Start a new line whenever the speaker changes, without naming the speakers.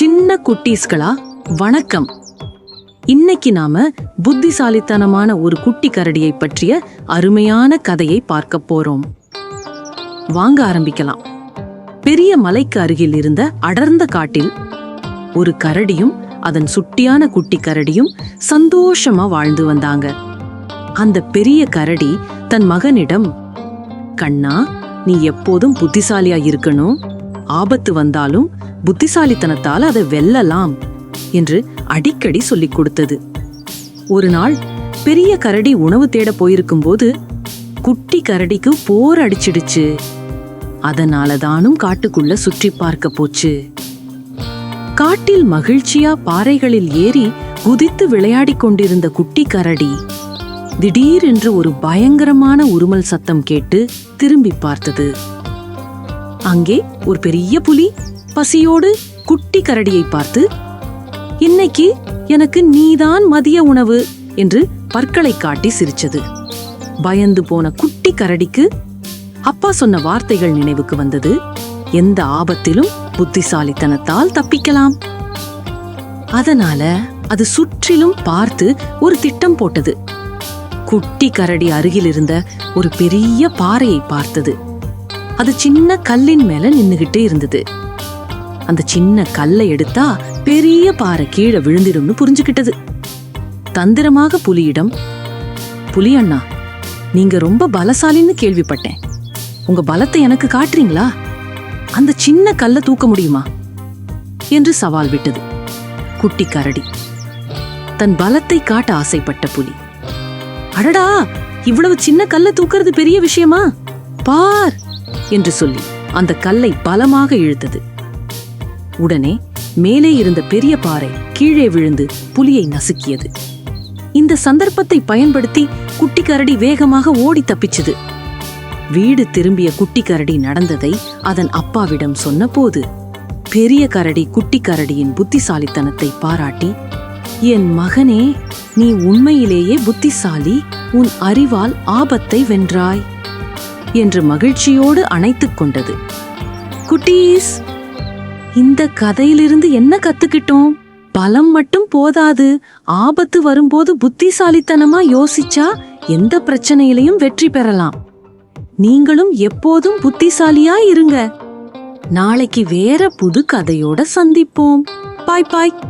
சின்ன குட்டீஸ்களா? வணக்கம். இன்னைக்கு நாம புத்திசாலித்தனமான ஒரு குட்டி கரடியை பற்றிய அருமையான கதையை பார்க்க போறோம். வாங்க ஆரம்பிக்கலாம். பெரிய மலைக்கு அருகில் இருந்த அடர்ந்த காட்டில் ஒரு கரடியும் அதன் சுட்டியான குட்டி கரடியும் சந்தோஷமா வாழ்ந்து வந்தாங்க. அந்த பெரிய கரடி தன் மகனிடம் கண்ணா நீ எப்போதும் புத்திசாலியா இருக்கணும். ஆபத்து வந்தாலும் புத்திசாலித்தனத்தால் அதை வெல்லலாம் என்று அடிக்கடி சொல்லிக் கொடுத்தது. ஒரு நாள் பெரிய கரடி உணவு தேட போயிருக்கும்போது குட்டி கரடிக்கு போர் அடிச்சிடுச்சு. அதனால தானும் காட்டுக்குள்ள சுற்றி பார்க்க போச்சு. காட்டில் மகிழ்ச்சியா பாறைகளில் ஏறி குதித்து விளையாடிக் கொண்டிருந்த குட்டி கரடி திடீரென்று ஒரு பயங்கரமான உருமல் சத்தம் கேட்டு திரும்பி பார்த்தது. அங்கே ஒரு பெரிய புலி பசியோடு குட்டி கரடியை பார்த்து இன்னைக்கு எனக்கு நீதான் மதிய உணவு என்று பற்களை காட்டி சிரிச்சது. பயந்து போன குட்டி கரடிக்கு அப்பா சொன்ன வார்த்தைகள் நினைவுக்கு வந்தது. எந்த ஆபத்திலும் புத்திசாலித்தனத்தால் தப்பிக்கலாம். அதனால அது சுற்றிலும் பார்த்து ஒரு திட்டம் போட்டது. குட்டி கரடி அருகில் இருந்த ஒரு பெரிய பாறையை பார்த்தது. அது சின்ன கல்லின் மேல நின்னுகிட்டே இருந்தது. அந்த சின்ன கல்லை எடுத்தா பெரிய பாறை கீழே விழுந்திடும்னு புரிஞ்சுக்கிட்டது தந்திரமாக புலியிடம் புலி அண்ணா நீங்க ரொம்ப பலசாலின்னு கேள்விப்பட்டேன். உங்க பலத்தை எனக்கு காட்டுறீங்களா? அந்த சின்ன கல்லை தூக்க முடியுமா? என்று சவால் விட்டது. குட்டி கரடி. தன் பலத்தை காட்ட ஆசைப்பட்ட புலி. அடடா! இவ்வளவு சின்ன கல்லை தூக்குறது பெரிய விஷயமா? பார்! என்று சொல்லி அந்த கல்லை பலமாக இழுத்தது. உடனே மேலே இருந்த பெரிய பாறை கீழே விழுந்து புலியை நசுக்கியது. இந்த சந்தர்ப்பத்தை பயன்படுத்தி குட்டி கரடி வேகமாக ஓடி தப்பிச்சது. வீடு திரும்பிய குட்டி கரடி நடந்ததை அதன் அப்பாவிடம் சொன்னபோது பெரிய கரடி குட்டி கரடியின் புத்திசாலித்தனத்தை பாராட்டி என் மகனே நீ உண்மையிலேயே புத்திசாலி உன் அறிவால் ஆபத்தை வென்றாய். என்று மகிழ்ச்சியோடு அணைத்துக் கொண்டது. குட்டீஸ் இந்த கதையிலிருந்து என்ன கத்துக்கிட்டோம்? பலம் மட்டும் போதாது. ஆபத்து வரும்போது புத்திசாலித்தனமா யோசிச்சா எந்த பிரச்சனையிலையும் வெற்றி பெறலாம். நீங்களும் எப்போதும் புத்திசாலியா இருங்க. நாளைக்கு வேற புது கதையோட சந்திப்போம். பாய் பாய்.